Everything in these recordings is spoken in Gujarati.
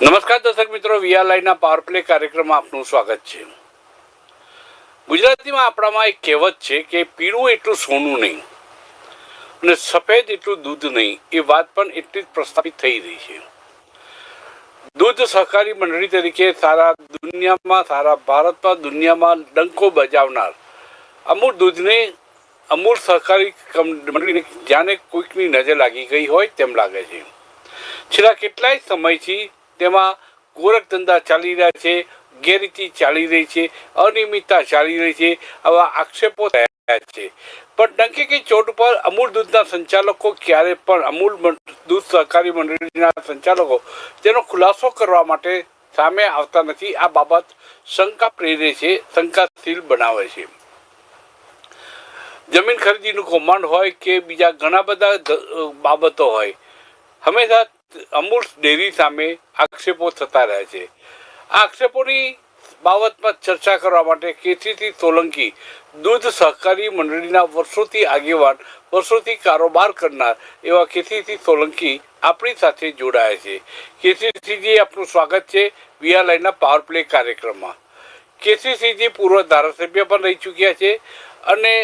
નમસ્કાર દર્શક મિત્રો વીઆરલાઈના પાવર પ્લે કાર્યક્રમમાં આપનું સ્વાગત છે. ગુજરાતીમાં આપણામાં એક કહેવત છે કે પીળું એટલું સોનું નહીં અને સફેદ એટલું દૂધ નહીં, એ વાત પણ એટલી જ પ્રસ્થાપિત થઈ રહી છે. દૂધ સહકારી મંડળી તરીકે સારા દુનિયામાં, સારા ભારતમાં દુનિયામાં ડંકો બજાવનાર અમૂલ દૂધને અમૂલ સહકારી મંડળીને જ્યાંને કોઈકની નજર લાગી ગઈ હોય તેમ લાગે છે. છેલ્લા કેટલાય સમયથી તેમાં ગોરખ ધંધા ચાલી રહ્યા છે, ગેરરીતિ ચાલી રહી છે, અનિયમિતતા ચાલી રહી છે, આવા આક્ષેપો થયા છે. પણ ડંકે કે ચોટ પર અમૂલ દૂધના સંચાલકો ક્યારે પણ અમૂલ દૂધ સહકારી મંડળીના સંચાલકો તેનો ખુલાસો કરવા માટે સામે આવતા નથી. આ બાબત શંકા પ્રેરે છે, શંકાશીલ બનાવે છે. જમીન ખરીદીનું કૌભાંડ હોય કે બીજા ઘણા બધા બાબતો હોય, હંમેશા અમૂલ ડેરી સામે આક્ષેપો થતા રહે છે. આ આક્ષેપોની બાબતમાં ચર્ચા કરવા માટે કેસીસી સોલંકી દૂધ સહકારી મંડળીના વર્ષોથી આગેવાન, વર્ષોથી કારોબાર કરનાર એવા કેસીસી સોલંકી આપણી સાથે જોડાયા છે. કેસીસીજી આપનું સ્વાગત છે વીઆર લાઈનના પાવર પ્લે કાર્યક્રમમાં. કેસીસીજી પૂર્વ ધારાસભ્ય પણ રહી ચૂક્યા છે અને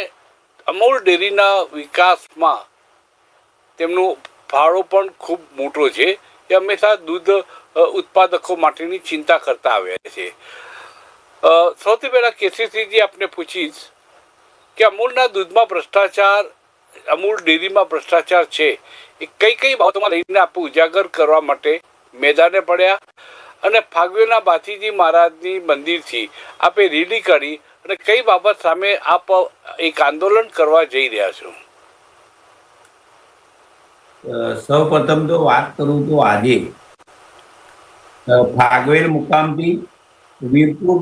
અમૂલ ડેરીના વિકાસમાં તેમનું ફાળો પણ ખૂબ મોટો છે, એ હંમેશા દૂધ ઉત્પાદકો માટેની ચિંતા કરતા આવ્યા છે. સૌથી પહેલાં કેસીસીજી આપને પૂછીશ કે અમૂલના દૂધમાં ભ્રષ્ટાચાર, અમૂલ ડેરીમાં ભ્રષ્ટાચાર છે, એ કઈ કઈ બાબતોમાં લઈને આપણે ઉજાગર કરવા માટે મેદાને પડ્યા? અને ફાગવેના બાથીજી મહારાજની મંદિરથી આપે રેલી કાઢી અને કઈ બાબત સામે આપ એક આંદોલન કરવા જઈ રહ્યા છો? સૌ પ્રથમ તો વાત કરું તો આજે. ફાગવેલ મુકામથી વીરપુર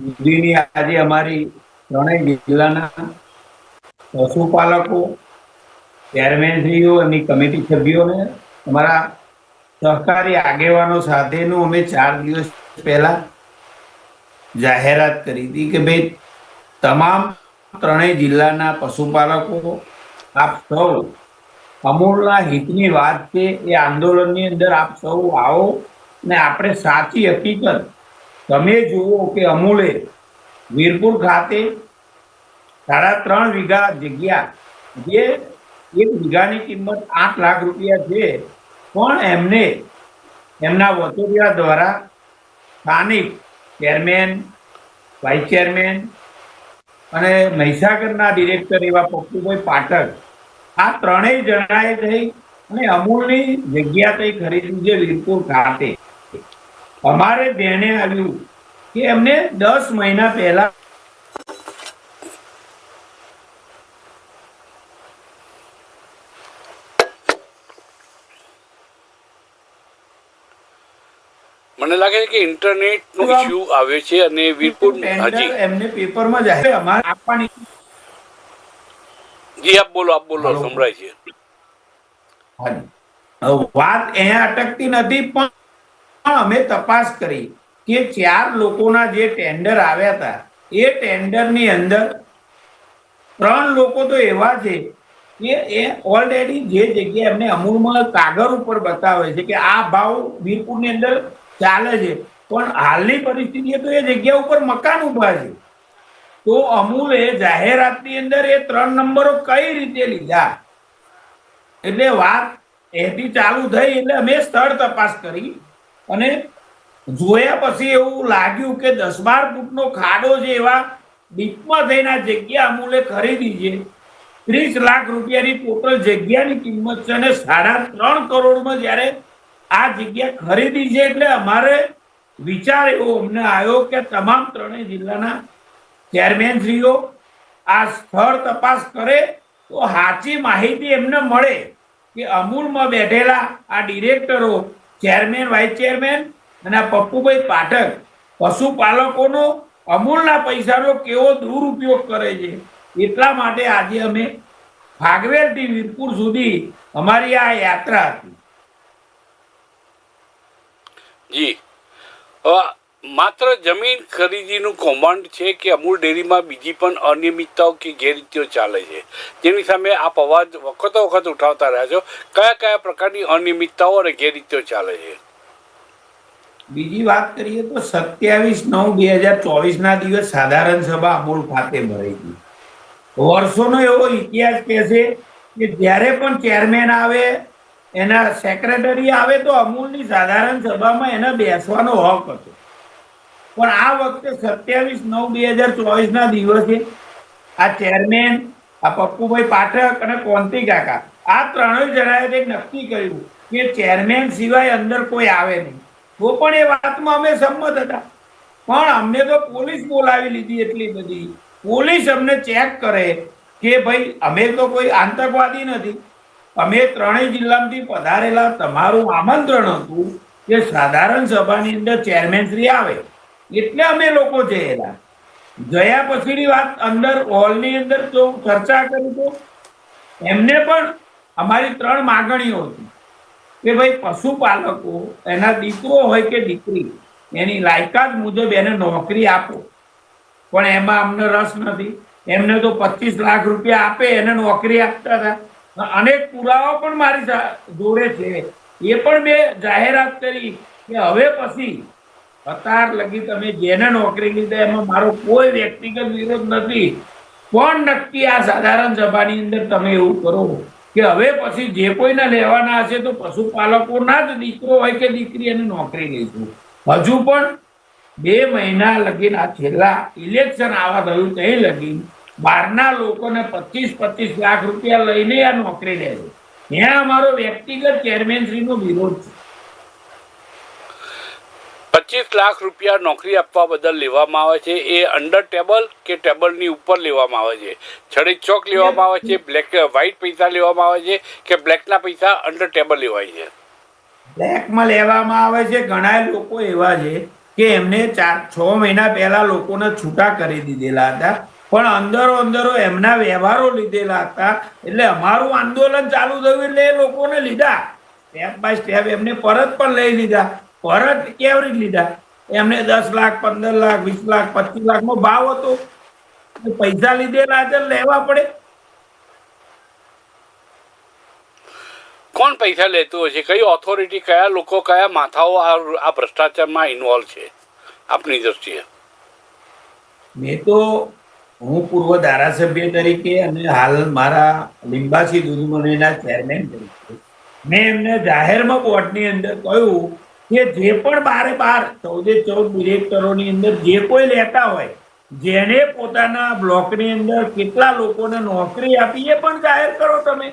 સુધીની આજે અમારી ત્રણેય જિલ્લાના પશુપાલકો, ચેરમેનશ્રીઓ, એમની કમિટી સભ્યોને, અમારા સહકારી આગેવાનો સાથેનું અમે ચાર દિવસ પહેલા જાહેરાત કરી હતી કે ભાઈ, તમામ ત્રણેય જિલ્લાના પશુપાલકો, આપ સૌ અમૂલના હિતની વાત છે, એ આંદોલનની અંદર આપ સૌ આવો ને આપણે સાચી હકીકત તમે જુઓ કે અમૂલે વીરપુર ખાતે સાડા ત્રણ વીઘા જગ્યા જે એક વીઘાની કિંમત આઠ લાખ રૂપિયા છે, પણ એમને એમના વચોટિયા દ્વારા સ્થાનિક ચેરમેન, વાઇસ ચેરમેન અને મહીસાગરના ડિરેક્ટર એવા પપ્પુભાઈ પાઠક આ ત્રણેય જણાએ થઈ અને અમૂલની જગ્યા થઈ ખરીદી છે વીરપુર ખાતે અમારે ધ્યાને આવ્યું કે એમને દસ મહિના પહેલા મને લાગે છે કે ઇન્ટરનેટ નો ઇશ્યુ આવે છે અને વીરપુર હાજી એમને પેપરમાં જાહેર અમારે આપવાની જી આપ બોલો આપ બોલો સંભળાય છે. વાત અહીંયા અટકતી નથી પણ પણ અમે તપાસ કરી કે ચાર લોકોના જે ટેન્ડર આવ્યા હતા એ ટેન્ડરની અંદર ત્રણ લોકો તો એવા છે કે એ ઓલરેડી જે જગ્યાએ એમને અમૂલમાં કાગળ ઉપર બતાવે છે કે આ ભાવ વીરપુરની અંદર ચાલે છે. પણ હાલની પરિસ્થિતિએ તો એ જગ્યા ઉપર મકાન ઊભા છે. તો અમૂલે જાહેરાતની અંદર એ ત્રણ નંબરો કઈ રીતે લીધા? એટલે વાત એથી ચાલુ થઈ એટલે અમે સ્થળ તપાસ કરી અને જોયા પછી એવું લાગ્યું કે દસ બાર ફૂટનો ખાડો છે એવા ડીપમાં થઈને જગ્યા અમૂલે ખરીદી છે. ત્રીસ લાખ રૂપિયાની ટોટલ જગ્યાની કિંમત છે અને સાડા ત્રણ કરોડમાં જ્યારે આ જગ્યા ખરીદી છે એટલે અમારે વિચાર એવો અમને આવ્યો કે તમામ ત્રણેય જિલ્લાના ચેરમેનશ્રીઓ આ સ્થળ તપાસ કરે તો સાચી માહિતી એમને મળે કે અમૂલમાં બેઠેલા આ ડિરેક્ટરો, ચેરમેન, વાઇસ ચેરમેન અને પપ્પુભાઈ પાઠક, પશુપાલકોનો અમૂલના પૈસાનો કેવો દુરુપયોગ કરે છે, એટલા માટે આજે અમે ફાગવેલથી વીરપુર સુધી અમારી આ યાત્રા હતી. જી. માત્ર જમીન ખરીદીનું કૌભાંડ છે કે અમૂલ ડેરીમાં બીજી પણ અનિયમિતતાઓ કે ગેરરીતિઓ ચાલે છે? જેની સામે આપ અવાજ વખતો વખત ઉઠાવતા રહ્યા છો. કયા કયા પ્રકારની અનિયમિતતાઓ અને ગેરરીતિઓ ચાલે છે? બીજી વાત કરીએ તો સત્યાવીસ નવ બે હજાર ચોવીસ ના દિવસ સાધારણ સભા અમૂલ ખાતે ભરાઈ હતી વર્ષોનો એવો ઇતિહાસ કહે છે કે જ્યારે પણ ચેરમેન આવે, એના સેક્રેટરી આવે તો અમૂલની સાધારણ સભામાં એને બેસવાનો હક હતો. પણ આ વખતે સત્યાવીસ નવ બે હજાર ચોવીસ ના દિવસે આ ચેરમેન આ પપ્પુભાઈ પાઠક અને કોંતી કાકા, આ ત્રણેય જણાએ તે નક્કી કર્યું કે ચેરમેન સિવાય અંદર કોઈ આવે નહીં. તો પણ એ વાતમાં અમે સંમત હતા. પણ અમને તો પોલીસ બોલાવી લીધી એટલી બધી. પોલીસ અમને ચેક કરે કે ભાઈ, અમે તો કોઈ આતંકવાદી નથી. અમે ત્રણેય જિલ્લામાંથી પધારેલા, તમારું આમંત્રણ હતું કે સાધારણ સભાની અંદર ચેરમેન શ્રી આવે. એટલે અમે લોકો જયેલા. ગયા પછીની વાત અંદર, હોલની અંદર જો ચર્ચા કરી તો, એમને પણ અમારી ત્રણ માગણીઓ હતી કે ભાઈ પશુપાલકો, એના દીકરો હોય કે દીકરી, એની લાયકાત મુજબ એને નોકરી આપો. પણ એમાં અમને રસ નથી. એમને તો પચીસ લાખ રૂપિયા આપે, એને નોકરી આપતા હતા. અનેક પુરાવા પણ મારી જોડે છે. એ પણ મેં જાહેરાત કરી કે હવે પછી અત્યાર લગી તમે જેને નોકરી લીધા એમાં મારો કોઈ વ્યક્તિગત વિરોધ નથી. પણ નક્કી આ સાધારણ સભાની અંદર તમે એવું કરો કે હવે પછી જે કોઈને લેવાના હશે તો પશુપાલકોના જ દીકરો હોય કે દીકરી એને નોકરી લઈશું હજુ પણ બે મહિના લગીન આ છેલ્લા ઇલેક્શન આવા થયું તે લગીન બહારના લોકોને પચીસ પચીસ લાખ રૂપિયા લઈને આ નોકરી લે છે. ત્યાં અમારો વ્યક્તિગત ચેરમેન શ્રીનો વિરોધ છે. પચીસ લાખ રૂપિયા નોકરી આપવા બદલ લેવામાં આવે છે. એ અંડર ટેબલ કે ટેબલની ઉપર લેવામાં આવે છે. છડી ચોક લેવામાં આવે છે. બ્લેક વ્હાઇટ પૈસા લેવામાં આવે છે કે બ્લેકના પૈસા અંડર ટેબલ લેવાય છે. બ્લેકમાં લેવામાં આવે છે. ઘણા લોકો એવા છે કે એમને ચાર, છ મહિના પહેલા લોકોને છૂટા કરી દીધેલા હતા. પણ અંદરો અંદરો એમના વ્યવહારો લીધેલા હતા. એટલે અમારું આંદોલન ચાલુ થયું એટલે એ લોકોને લીધા. સ્ટેપ બાય સ્ટેપ એમને પરત પણ લઈ લીધા. પરત કેવરી લીધા. એમને દસ લાખ પંદર લાખ વીસ લાખ પચીસ લાખનો ભાવ હતો. પૈસા લીધેલા છે લેવા પડે. કોણ પૈસા લેતું હશે? કઈ ઓથોરિટી કયા લોકો કયા માથાઓ આ ભ્રષ્ટાચારમાં ઇન્વોલ્વ છે? આપની દ્રષ્ટિએ. મેં તો હું પૂર્વ ધારાસભ્ય તરીકે અને હાલ મારા લિંબાસી દુધમણીના ચેરમેન તરીકે મેં એમને જાહેરમાં બોર્ડની અંદર કહ્યું કે જે પણ બારે બાર, ચૌદે ચૌદ ડિરેક્ટરોની અંદર જે કોઈ લેતા હોય, જેને પોતાના બ્લોકની અંદર કેટલા લોકોને નોકરી આપી એ પણ જાહેર કરો તમે.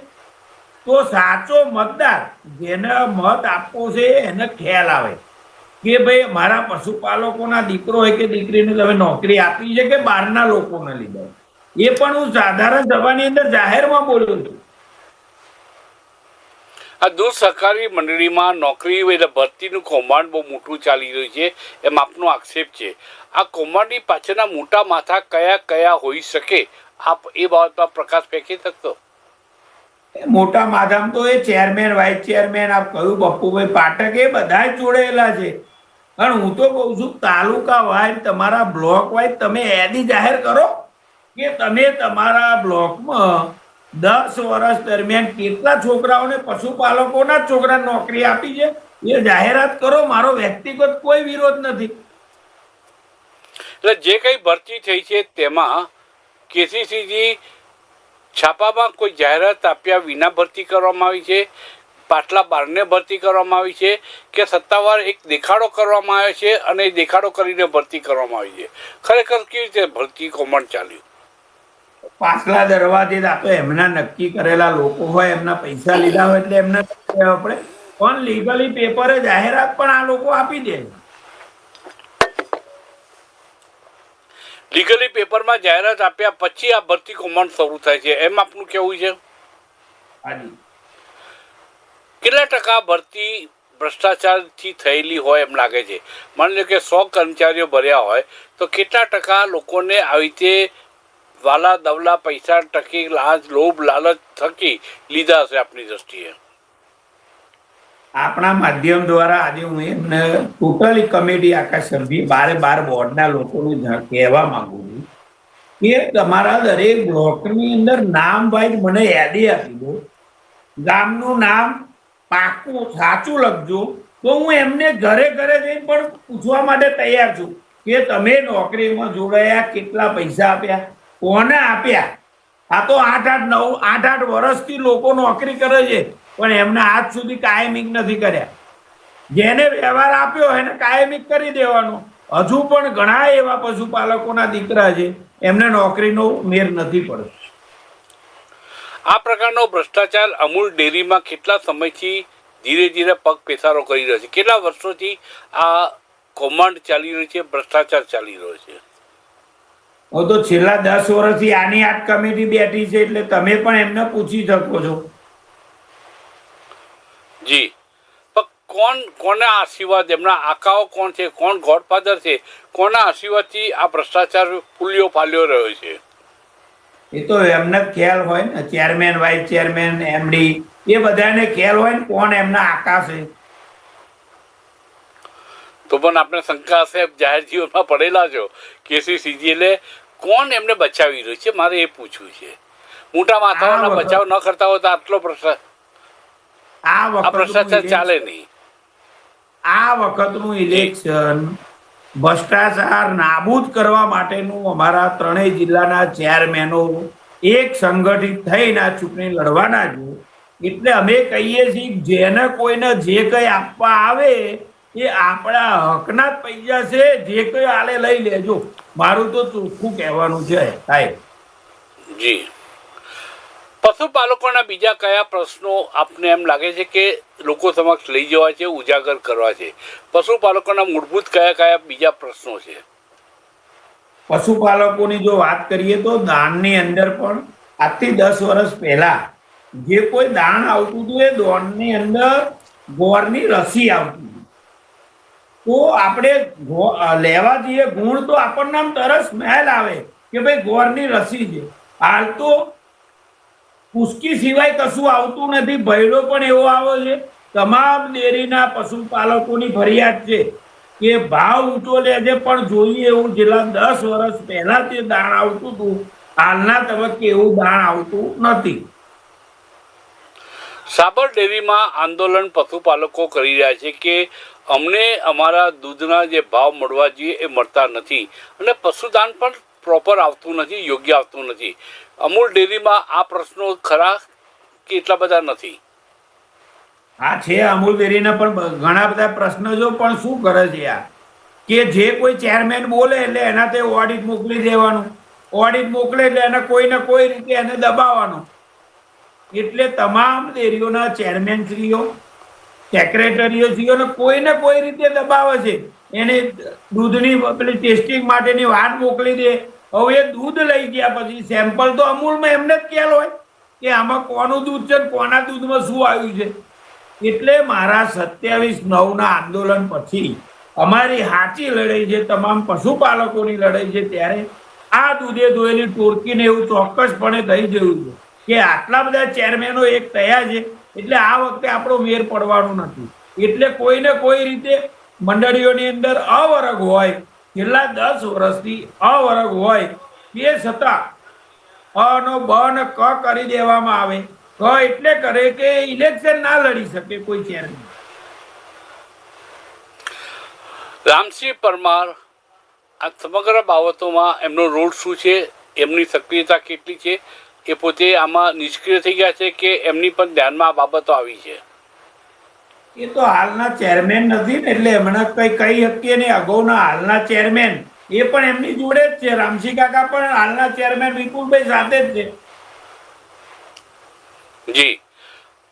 તો સાચો મતદાર જેને મત આપવો છે એને ખ્યાલ આવે કે ભાઈ મારા પશુપાલકોના દીકરો હોય કે દીકરીને તમે નોકરી આપી છે કે બહારના લોકોને લીધે. એ પણ હું સાધારણ સભાની અંદર જાહેરમાં બોલ્યો છું. આ દૂધ સહકારી મંડળીમાં નોકરી એટલે ભરતીનું કૌભાંડ બહુ મોટું ચાલી રહ્યું છે એમ આપનો આક્ષેપ છે. આ કૌભાંડની પાછળના મોટા માથા કયા કયા હોઈ શકે? આપ એ બાબતમાં પ્રકાશ ફેંકી શકશો? મોટા માધામ તો એ ચેરમેન, વાઇસ ચેરમેન, આપ કહ્યું, બપ્પુભાઈ પાઠક, એ બધા જોડેલા છે. પણ હું તો કહું છું, તાલુકા વાઇઝ તમારા બ્લોક વાઇઝ તમે એની જાહેર કરો કે તમે તમારા બ્લોકમાં દસ વર્ષ દરમિયાન કેટલા છોકરાઓને પશુપાલકોના છોકરા નોકરી આપી છે? એ જાહેરાત કરો, મારો વ્યક્તિગત કોઈ વિરોધ નથી. એટલે જે કઈ ભરતી થઈ છે તેમાં કેસીસીજી છાપામાં કોઈ જાહેરાત આપ્યા વિના ભરતી કરવામાં આવી છે? પાટલા બારને ભરતી કરવામાં આવી છે કે સત્તાવાર એક દેખાડો કરવામાં આવ્યો છે અને દેખાડો કરીને ભરતી કરવામાં આવી છે? ખરેખર કેવી રીતે ભરતી કોમણ ચાલ્યું? પાછલા દરવાજે આ તો એમના નક્કી કરેલા લોકો હોય એમના પૈસા લીધા હોય એટલે એમને આપણે પણ લીગલી પેપરે જાહેરાત પણ આ લોકો આપી દે. લીગલી પેપરમાં જાહેરાત આપ્યા પછી આ ભરતી કૌભાંડ શરૂ થાય છે. એમ આપનું કેવું છે? કેટલા ટકા ભરતી ભ્રષ્ટાચારથી થયેલી હોય એમ લાગે છે? માની લો કે સો કર્મચારીઓ ભર્યા હોય તો કેટલા ટકા લોકોને આવી રીતે વાલા દવલા પૈસા ટકી લાજ, લોભ, લાલચ થકી લીધા હશે આપની દ્રષ્ટિએ. આપણા માધ્યમ દ્વારા આજે હું એમને ટોટલી કમિટી આખા સભ્ય બારે બાર બોર્ડના લોકોને કહેવા માંગુ છું કે તમારા દરેક બ્લોકની અંદર નામ વાઇઝ મને યાદી આપી દો. ગામનું નામ પાકું, સાચું લખજો. તો હું એમને ઘરે ઘરે જઈને પણ પૂછવા માટે તૈયાર છું કે તમે નોકરીમાં જોડાયા, કેટલા પૈસા આપ્યા? કોને આપ્યા? આ તો આઠ આઠ નવ આઠ આઠ વર્ષથી લોકો નોકરી કરે છે, પણ એમને આજ સુધી કાયમિક નથી કર્યા. જેને વ્યવહાર આપ્યો એને કાયમિક કરી દેવાનો. હજુ પણ ઘણા એવા પશુપાલકોના દીકરા છે, એમને નોકરીનો મેર નથી પડતો. આ પ્રકારનો ભ્રષ્ટાચાર અમૂલ ડેરીમાં કેટલા સમયથી ધીરે ધીરે પગ પેસારો કરી રહ્યો છે? કેટલા વર્ષોથી આ કૌભાંડ ચાલી રહ્યું છે, ભ્રષ્ટાચાર ચાલી રહ્યો છે? હું તો છેલ્લા દસ વર્ષથી આની આટ કમિટી બેઠી છે એટલે તમે પણ એમને પૂછી શકો છો. જી. કોણ કોના આશીર્વાદ એમના આકાઓ કોણ છે કોણ ગોડફાધર છે કોના આશીર્વાદથી આ ભ્રષ્ટાચાર ફૂલ્યો ફાલ્યો રહ્યો છે? એ તો એમને ખ્યાલ હોય ને ચેરમેન વાઇસ ચેરમેન એમડી એ બધાને ખ્યાલ હોય ને કોણ એમના આકા છે. તો પણ આપણે શંકા સાહેબ જાહેર જીવનમાં પડેલા છો. કેસી સીજીએલે કોણ એમને બચાવી રહ્યું છે? મારે એ પૂછવું છે. મોટા માથાઓના બચાવ ન કરતા હોય તો આટલો ભ્રષ્ટાચાર ભ્રષ્ટાચાર ચાલે નહીં. આ વખતનું ઇલેક્શન ભ્રષ્ટાચાર નાબૂદ કરવા માટેનું અમારા ત્રણેય જિલ્લાના ચેરમેનો એક સંગઠિત થઈને આ ચૂંટણી લડવાના છે. એટલે અમે કહીએ છીએ જેને કોઈને જે કંઈ આપવા આવે એ આપણા હકના પૈસા છે જે કોઈ આલે લઈ લેજો. મારું તો ચોખ્ખું કહેવાનું છે સાહેબ. જી. પશુપાલકોના બીજા કયા પ્રશ્નો આપને એમ લાગે છે કે લોકો સમક્ષ લઈ જવા છે ઉજાગર કરવા છે? પશુપાલકોના મૂળભૂત કયા કયા બીજા પ્રશ્નો છે? પશુપાલકોની જો વાત કરીએ તો દાણની અંદર પણ આજથી દસ વર્ષ પહેલા જે કોઈ દાણ આવતું હતું એ દાણની અંદર ગોળની રસી આવતી હતી. તો આપણે લેવા જઈએ. ગુણ તો આપણને આમ તરસ મહેલ આવે કે ભાઈ ગોળની રસી છે. હાલ તો પુસ્કી સિવાય કશું આવતું નથી. ભયડો પણ એવો આવે છે. તમામ ડેરીના પશુપાલકોની ફરિયાદ છે કે ભાવ ઊંચો લે છે. પણ જોઈએ એવું જેલા દસ વર્ષ પહેલા તે દાણ આવતું હતું. હાલના તબક્કે એવું દાણ આવતું નથી. સાબર ડેરીમાં આંદોલન પશુપાલકો કરી રહ્યા છે કે અમને અમારા દૂધના જે ભાવ મળવા જોઈએ એ મળતા નથી અને પશુદાન પણ પ્રોપર આવતું નથી, યોગ્ય આવતું નથી. અમૂલ ડેરીમાં આ પ્રશ્નો ખરા કે એટલા બધા નથી? આ છે અમૂલ ડેરીના પણ ઘણા બધા પ્રશ્નો જો પણ શું કરે છે આ? કે જે કોઈ ચેરમેન બોલે એટલે એના તે ઓડિટ મોકલી દેવાનું. ઓડિટ મોકલે એટલે એને કોઈ ને કોઈ રીતે એને દબાવવાનું. એટલે તમામ ડેરીઓના ચેરમેનશ્રીઓ સેક્રેટરીઓ કોઈ ને કોઈ રીતે દબાવે છે, એને દૂધની પેલી ટેસ્ટિંગ માટેની વાત મોકલી દે. હવે એ દૂધ લઈ ગયા પછી સેમ્પલ તો અમૂલમાં એમને જ ખ્યાલ હોય કે આમાં કોનું દૂધ છે કોના દૂધમાં શું આવ્યું છે. એટલે મારા સત્યાવીસ નવના આંદોલન પછી અમારી સાચી લડાઈ છે, તમામ પશુપાલકોની લડાઈ છે, ત્યારે આ દૂધે ધોયેલી ટોળકીને એવું ચોક્કસપણે થઈ જયું છે. કે આટલા બધા ચેરમેનો એક થયા છે, એટલે આ વખતે આપણો મેર પડવાનો નથી. એટલે કોઈને કોઈ રીતે મંડળીઓની અંદર અવરગ હોય, છેલ્લા દસ વર્ષથી અવરગ હોય તે છતાં અનો બ ક કરી દેવામાં આવે. ક એટલે કરે કે ઇલેક્શન ના લડી શકે કોઈ ચેરમેન રામસિંહ પરમાર, આ સમગ્ર બાબતોમાં એમનો રોલ શું છે? એમની સક્રિયતા કેટલી છે? એ પોતે આમાં નિષ્ક્રિય થઈ ગયા છે કે એમની પણ ધ્યાનમાં આ બાબતો આવી છે? એ તો હાલના ચેરમેન નથી ને એટલે એમણે કઈ કહી શકીએ નહીં. અગાઉના હાલના ચેરમેન એ પણ એમની જોડે જ છે. રામસિંહ કાકા પણ હાલના ચેરમેન વિપુલભાઈ સાથે જ છે. જી.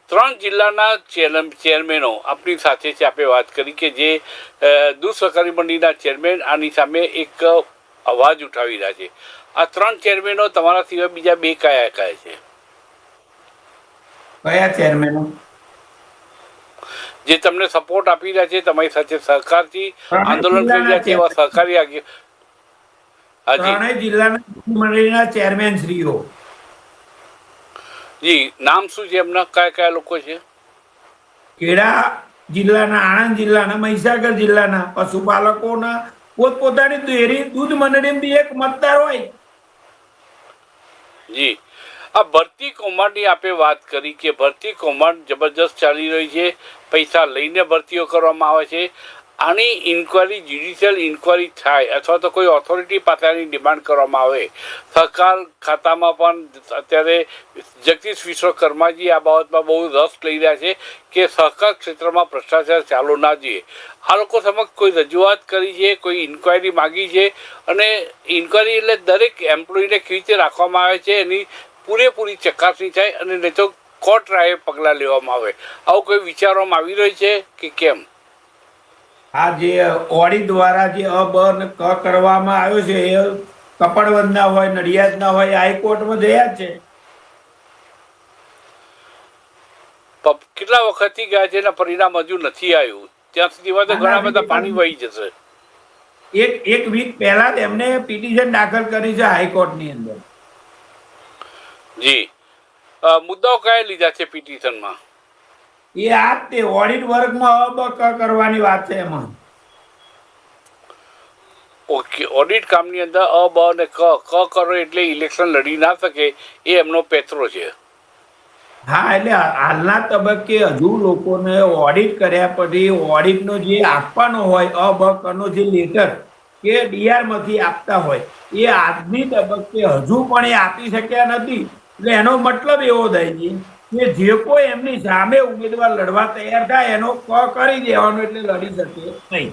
ત્રણ જિલ્લાના ચેરમ- ચેરમેનો આપણી સાથે છે. આપણે વાત કરી કે જે દૂધ સહકારી મંડીના ચેરમેન આની સામે એક અવાજ ઉઠાવી રહ્યા છે. આ ત્રણ ચેરમેનો તમારા સિવાય બીજા બે કયા કયા છે? કયા ચેરમેનો જે તમને સપોર્ટ આપી રહ્યા છે તમારી સાથે સહકારથી આંદોલન કરી રહ્યા છે એવા સહકારી આગે હાજી. ત્રણેય જિલ્લાના મંડળીના ચેરમેન શ્રીઓ જી નામ શું છે એમના? કયા કયા લોકો છે? ખેડા જિલ્લાના આણંદ જિલ્લાના મહીસાગર જિલ્લાના પશુપાલકોના પોતપોતાની ડેરી દૂધ મંડળીમાં બી એક મતદાર હોય. જી. આ ભરતી કૌભાંડની આપે વાત કરી કે ભરતી કૌભાંડ જબરજસ્ત ચાલી રહી છે. પૈસા લઈને ભરતીઓ કરવામાં આવે છે. આની ઇન્કવાયરી જ્યુડિશિયલ ઇન્કવાયરી થાય અથવા તો કોઈ ઓથોરિટી પાસેની ડિમાન્ડ કરવામાં આવે. સરકાર ખાતામાં પણ અત્યારે જગદીશ વિશ્વકર્માજી આ બાબતમાં બહુ રસ લઈ રહ્યા છે કે સહકાર ક્ષેત્રમાં ભ્રષ્ટાચાર ચાલુ ના જોઈએ. આ લોકો સમક્ષ કોઈ રજૂઆત કરી છે, કોઈ ઇન્કવાયરી માગી છે અને ઇન્કવાયરી એટલે દરેક એમ્પ્લોયીને કેવી રીતે રાખવામાં આવે છે એની પૂરેપૂરી ચકાસણી થાય અને નહીં તો કોર્ટ રાહે પગલાં લેવામાં આવે. આવું કોઈ વિચારવામાં આવી રહ્યું છે કે કેમ? આ જે ઓડી દ્વારા જે અ બ ક કરવામાં આવ્યો છે એ કપડવંદના હોય નડિયાદના હોય હાઈકોર્ટમાં જયા છે. કેટલા કેટલા વખતથી ગયા છે એના પરિણામ હજુ નથી આવ્યું. ત્યાં સુધીમાં તો ઘણા બધા પાણી વહી જશે. એક એક વીક પહેલા જ એમને પિટિશન દાખલ કરી છે હાઈકોર્ટની અંદર. જી. મુદ્દાઓ કયા લીધા છે પિટિશનમાં? એ આ તે ઓડિટ વર્કમાં અ બ કરવાની વાત છે એમાં. ઓકે ઓડિટ કામની અંદર અ બ અને ક ક કરો એટલે ઇલેક્શન લડી ના શકે એ એમનો પેત્રો છે. હા એટલે હાલના તબક્કે હજુ લોકોને ઓડિટ કર્યા પછી ઓડિટનો જે આપવાનો હોય અ બ કનો જે લેટર કે ડીઆરમાંથી આપતા હોય એ આજની તબક્કે હજુ પણ એ આપી શક્યા નથી. એટલે એનો મતલબ એવો થાય છે કે જે કોઈ એમની સામે ઉમેદવાર લડવા તૈયાર થાય, એનો ક કરી દેવાનો એટલે લડી શકે નહીં.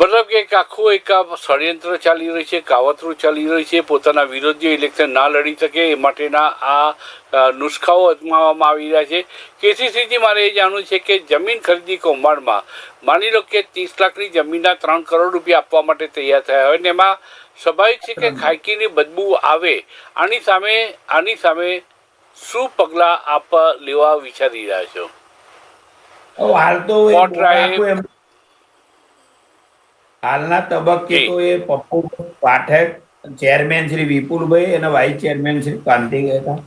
મતલબ કે એક આખું એક ષડયંત્ર ચાલી રહ્યું છે, કાવતરું ચાલી રહ્યું છે, પોતાના વિરોધીઓ ઇલેક્શન ના લડી શકે એ માટેના આ નુસ્ખાઓ અજમાવવામાં આવી રહ્યા છે. કેસીસીથી મારે એ જાણવું છે કે જમીન ખરીદી કૌભાંડમાં માની લો કે ત્રીસ લાખની જમીનના ત્રણ કરોડ રૂપિયા આપવા માટે તૈયાર થયા હોય ને એમાં સ્વાભાવિક છે કે ખાયકીની બદબુ આવે આની સામે આની સામે શું પગલાં આપ લેવા વિચારી રહ્યા છો? હાલના તબક્કે. તો એ પપ્પુ પાઠક ચેરમેન શ્રી વિપુલભાઈ અને વાઇસ ચેરમેન શ્રી કાંતિ ગયા હતા.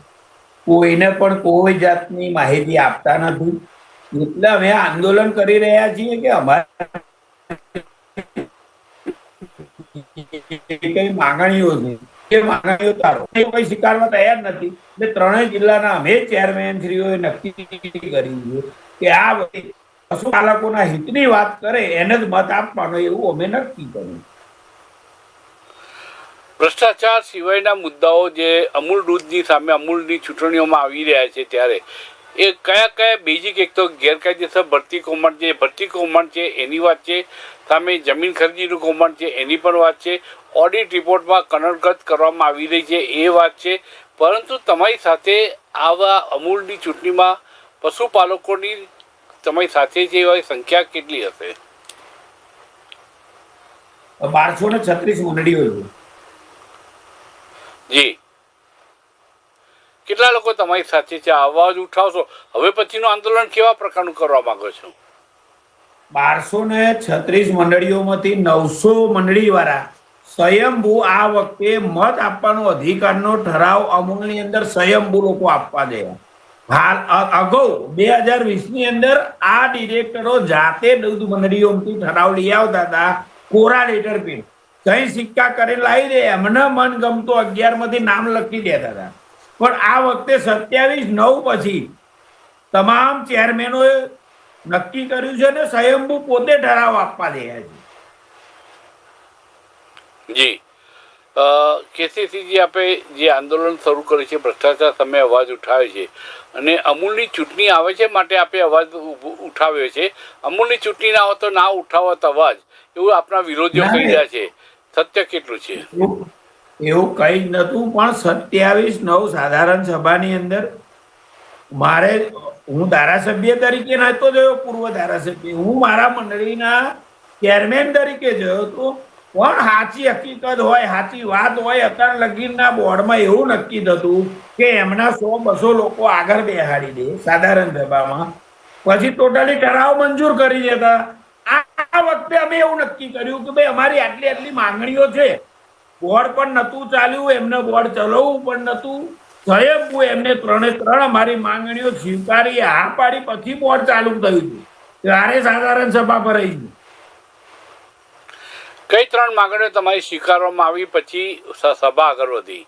કોઈને પણ કોઈ જાતની માહિતી આપતા નથી. એટલે અમે આંદોલન કરી રહ્યા છીએ કે અમારે કઈ માંગણીઓ છે એ માંગણીઓ તારો. એ કોઈ સ્વીકારવા તૈયાર નથી. એટલે ત્રણેય જિલ્લાના અમે ચેરમેન શ્રીઓએ નક્કી કર્યું કે આ પશુપાલકોના હિતની વાત કરે, એને જ મત આપવાનો એવું અમે નક્કી કર્યું. ભ્રષ્ટાચાર સિવાયના મુદ્દાઓ જે અમૂલ દૂધની સામે અમૂલની ચૂંટણીઓમાં આવી રહ્યા છે ત્યારે, એ કયા કયા બેઝિક એક તો ગેરકાયદેસર ભરતી કૌભાંડ જે ભરતી કૌભાંડ છે, એની વાત છે. સામે જમીન ખરીદીનું કૌભાંડ છે એની પણ વાત છે. ઓડિટ રિપોર્ટમાં કનડગત કરવામાં આવી રહી છે એ વાત છે. પરંતુ તમારી સાથે આવા અમૂલની ચૂંટણીમાં પશુપાલકોની તમારી સાથે જે સંખ્યા કેટલી હશે? બારસો ને છત્રીસ મંડળીઓ જી. કેટલા લોકો તમારી સાથે છે? અવાજ ઉઠાવશો. હવે પછીનું આંદોલન કેવા પ્રકારનું કરવા માંગો છો? બારસો ને છત્રીસ મંડળીઓમાંથી નવસો મંડળી વાળા સ્વયંભૂ આ વખતે મત આપવાનો અધિકારનો ઠરાવ અમૂલની અંદર સ્વયંભૂ લોકો આપવા દે હાલ અગાઉ બે હજાર વીસની અંદર આ ડિરેક્ટરો જાતે દૂધ મંડળીઓમાંથી ઠરાવ લઈ આવતા હતા. કોરા લેટર પીન કઈ સિક્કા કરે લાવી દે, એમને મન ગમતો અગિયાર નામ લખી દેતા હતા. પણ આ વખતે સત્યાવીસ, નવ પછી તમામ ચેરમેનોએ નક્કી કર્યું છે ને સ્વયંભુ પોતે ઠરાવ આપવા રહ્યા છે. જી. કેસીસીજી આપે જે આંદોલન શરૂ કર્યું છે ભ્રષ્ટાચાર સામે અવાજ ઉઠાવ્યો છે અને અમૂલની ચૂંટણી આવે છે માટે આપે અવાજ ઉઠાવ્યો છે. અમૂલની ચૂંટણી ના હોય તો ના ઉઠાવત અવાજ. એવું આપણા વિરોધીઓ કહી રહ્યા છે. સત્ય કેટલું છે? એવું કઈ જ નતું પણ સત્યાવીસ નવ સાધારણ સભાની અંદર મારે હું ધારાસભ્ય તરીકે નહોતો જોયો પૂર્વ ધારાસભ્ય. હું મારા મંડળીના ચેરમેન તરીકે જોયો તો પણ સાચી હકીકત હોય, સાચી વાત હોય અત્યાર લગીનના બોર્ડમાં એવું નક્કી થતું કે એમના સો બસો લોકો આગળ બેહાડી દે સાધારણ સભામાં. પછી ટોટલી ઠરાવ મંજૂર કરી દેતા. આ વખતે અમે એવું નક્કી કર્યું કે ભાઈ, અમારી આટલી આટલી માંગણીઓ છે. બોર્ડ પણ નહોતું ચાલ્યું, એમને બોર્ડ ચલાવવું પણ નતું સ્વયંભૂ એમને ત્રણે ત્રણ અમારી માંગણીઓ સ્વીકારી હા પાડી પછી બોર્ડ ચાલુ થયું હતું. ત્યારે સાધારણ સભા ભરાઈ ગઈ કઈ ત્રણ માંગણીઓ તમારી સ્વીકારવામાં આવી પછી સભા આગળ વધી?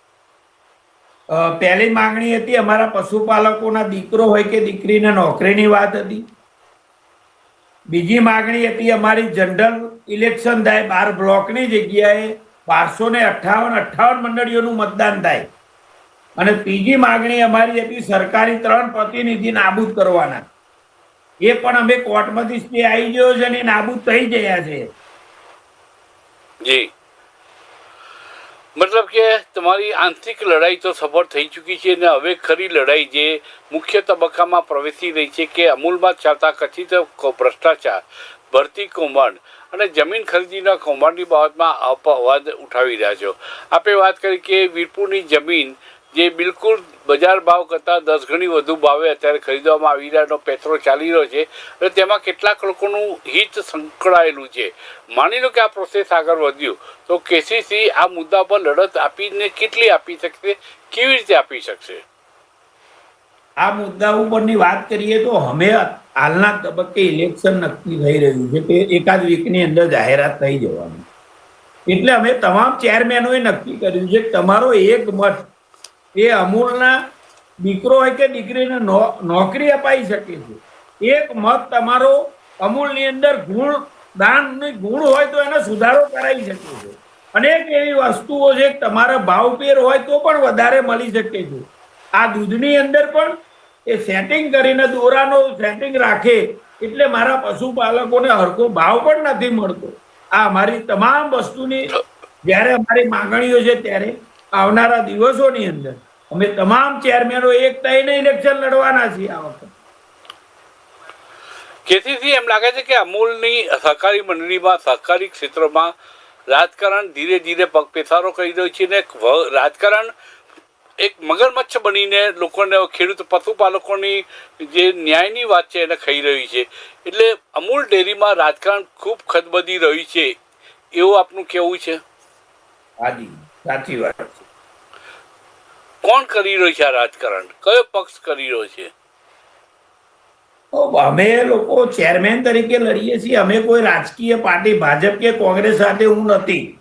પહેલી માંગણી હતી અમારા પશુપાલકોના દીકરો હોય કે દીકરીને નોકરીની વાત હતી. બીજી માંગણી હતી અમારી જનરલ ઇલેક્શન થાય બાર બ્લોકની જગ્યાએ બારસો ને અઠ્ઠાવન અઠ્ઠાવન મંડળીઓનું મતદાન થાય. અને ત્રીજી માંગણી અમારી હતી સરકારી ત્રણ પ્રતિનિધિ નાબૂદ કરવાના. એ પણ અમે કોર્ટમાંથી સ્ટે આવી ગયો છે અને નાબૂદ થઈ ગયા છે. જી. મતલબ કે તમારી આંતરિક લડાઈ તો સફળ થઈ ચૂકી છે અને હવે ખરી લડાઈ જે મુખ્ય તબક્કામાં પ્રવેશી રહી છે કે અમૂલમાં ચાલતા કથિત ભ્રષ્ટાચાર, ભરતી કૌભાંડ અને જમીન ખરીદીના કૌભાંડની બાબતમાં અપવાદ ઉઠાવી રહ્યા છો. આપે વાત કરી કે વીરપુરની જમીન જે બિલકુલ બજાર ભાવ કરતાં દસ ગણી વધુ ભાવે અત્યારે ખરીદવામાં આવી રહ્યાનો પેટ્રોલ ચાલી રહ્યો છે. અને તેમાં કેટલાક લોકોનું હિત સંકળાયેલું છે. માની લો કે આ પ્રોસેસ આગળ વધ્યું. તો કેસીસી આ મુદ્દા પર લડત આપીને કેટલી આપી શકશે? કેવી રીતે આપી શકશે? આ મુદ્દા ઉપરની વાત કરીએ તો અમે હાલના તબક્કે ઇલેક્શન નક્કી થઈ રહ્યું છે કે એકાદ વીકની અંદર જાહેરાત થઈ જવાની. એટલે અમે તમામ ચેરમેનોએ નક્કી કર્યું છે તમારો એક મત એ અમૂલના દીકરો હોય કે દીકરીને નોકરી અપાઈ શકે છે. એક મત તમારો અમૂલની અંદર ગુણ, દાનની ગુણ હોય તો એનો સુધારો કરાવી શકે છે. અનેક એવી વસ્તુઓ છે તમારા ભાવપેર હોય તો પણ વધારે મળી શકે છે. આ દૂધની અંદર પણ એ સેટિંગ કરીને દોરાનો સેટિંગ રાખે એટલે મારા પશુપાલકોને હરખો ભાવ પણ નથી મળતો. આ અમારી તમામ વસ્તુની, જ્યારે અમારી માંગણીઓ છે ત્યારે આવનારા દિવસોની અંદર. અમે તમામ ચેરમેનો એક થઈને ઇલેક્શન લડવાના છીએ આ વખતે. કેસીસી એમ લાગે છે કે અમૂલની સહકારી મંડળીમાં, સહકારી ક્ષેત્રમાં રાજકારણ ધીરે ધીરે પગ પેસારો કરી રહ્યું છે ને રાજકારણ એક મગરમચ્છ બનીને લોકોને, ખેડૂત પશુપાલકોની જે ન્યાયની વાત છે એને ખાઈ રહી છે. એટલે અમૂલ ડેરીમાં રાજકારણ ખૂબ ખદબદી રહ્યું છે. એવું આપનું કેવું છે? હાજી સાચી વાત છે. કોણ કરી રહ્યું છે આ રાજકારણ? કયો પક્ષ કરી રહ્યો છે? અમે લોકો ચેરમેન તરીકે લડીએ છીએ. અમે કોઈ રાજકીય પાર્ટી ભાજપ કે કોંગ્રેસ સાથે હું નથી.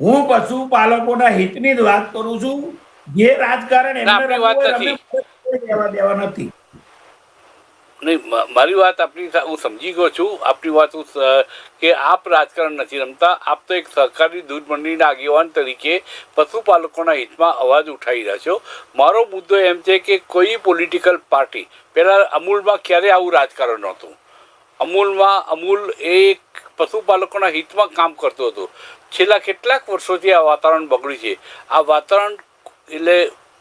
હું પશુપાલકોના હિતની જ વાત કરું છું. જે રાજકારણ એમને વાત દેવા નથી. નહીં મારી વાત આપની હું સમજી ગયો છું. આપની વાત હું કે આપ રાજકારણ નથી રમતા. આપ તો એક સહકારી દૂધ મંડળીના આગેવાન તરીકે પશુપાલકોના હિતમાં અવાજ ઉઠાવી રહ્યા છો. મારો મુદ્દો એમ છે કે કોઈ પોલિટિકલ પાર્ટી, પહેલાં અમૂલમાં ક્યારે આવું રાજકારણ નહોતું? અમૂલમાં, અમૂલ એક પશુપાલકોના હિતમાં કામ કરતું હતું. છેલ્લા કેટલાક વર્ષોથી આ વાતાવરણ બગડ્યું છે. આ વાતાવરણ એટલે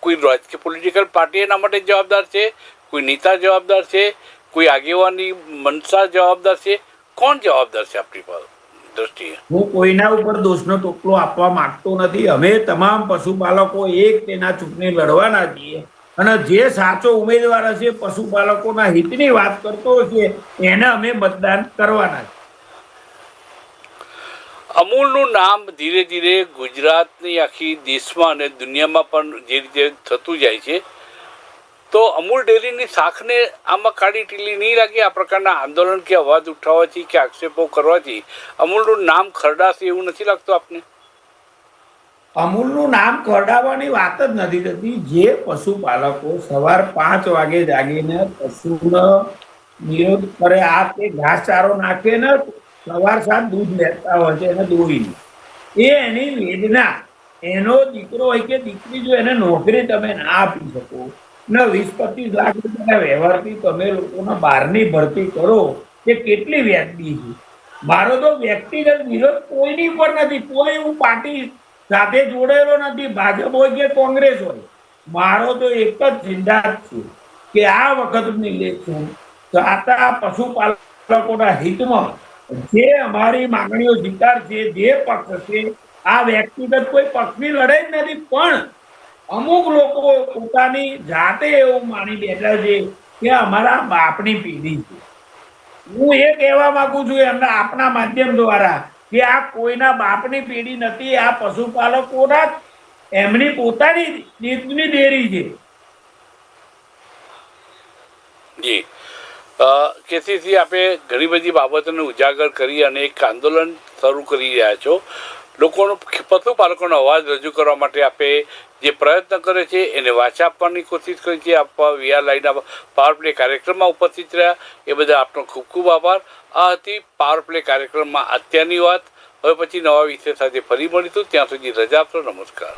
કોઈ રાજકીય પોલિટિકલ પાર્ટી એના માટે જવાબદાર છે, કોઈ નેતા જવાબદાર છે, કોઈ આગેવાની મનસા જવાબદાર છે, કોણ જવાબદાર છે આપણી દ્રષ્ટિએ? હું કોઈના ઉપર દોષનો ટોપલો આપવા માંગતો નથી. અમે તમામ પશુપાલકો એક તેના ચૂંટણી લડવાના છીએ. અને જે સાચો ઉમેદવાર હશે પશુપાલકોના હિતની વાત કરતો હશે. એને અમે મતદાન કરવાના છે અમૂલનું નામ ધીરે ધીરે ગુજરાતની આખી દેશમાં અને દુનિયામાં પણ જે રીતે થતું જાય છે. તો અમૂલ ડેરીની શાખને આમાં કાળી ટીલી નહીં લાગે આ પ્રકારના આંદોલન કે અવાજ ઉઠાવવાથી કે આક્ષેપો કરવાથી? અમૂલનું નામ ખરડાશે એવું નથી લાગતું આપને? અમૂલનું નામ ખરડાવવાની વાત જ નથી થતી. જે પશુપાલકો સવાર પાંચ વાગે જાગીને પશુનો નિરોધ કરે, આ તે ઘાસચારો નાખે ને સવાર સાંજ દૂધ લેતા હોય છે એને દોરીને. એ એની વેદના. એનો દીકરો હોય કે દીકરી જો એને નોકરી તમે ના આપી શકો, ને વીસ પચીસ લાખ રૂપિયાના વ્યવહારથી તમે લોકોના બહારની ભરતી કરો એ કેટલી વ્યાજબી છે? મારો તો વ્યક્તિગત વિરોધ કોઈની પર નથી. કોઈ હું પાર્ટી સાથે જોડેલો નથી. ભાજપ હોય કે કોંગ્રેસ હોય. મારો તો એક જ સિદ્ધાંત છે કે આ વખતની ઇલેક્શન સાતા પશુપાલકોના હિતમાં જે અમારી માંગણીઓ સ્વીકારશે જે પક્ષ છે, આ વ્યક્તિગત કોઈ પક્ષની લડાઈ નથી, પણ અમુક લોકો પોતાની જાતે એવું માની બેઠા છે કે અમારા બાપની પેઢી છે. હું એ કહેવા માંગુ છું એમના આપના માધ્યમ દ્વારા કે આ કોઈના બાપની પેઢી નથી, આ પશુપાલકોના એમની પોતાની દૂધની ડેરી છે. કેસીસી આપે ઘણી બધી બાબતોને ઉજાગર કરી અને એક આંદોલન શરૂ કરી રહ્યા છો. લોકોનો, પશુપાલકોનો અવાજ રજૂ કરવા માટે આપે જે પ્રયત્ન કરે છે, એને વાચા આપવાની કોશિશ કરી છે. આપવા વીઆર લાઈના પાવર પ્લે કાર્યક્રમમાં ઉપસ્થિત રહ્યા. એ બધા આપનો ખૂબ ખૂબ આભાર. આ હતી પાવર પ્લે કાર્યક્રમમાં અત્યારની વાત. હવે પછી નવા વિષય સાથે ફરી મળીશું. ત્યાં સુધી રજા આપશો. નમસ્કાર.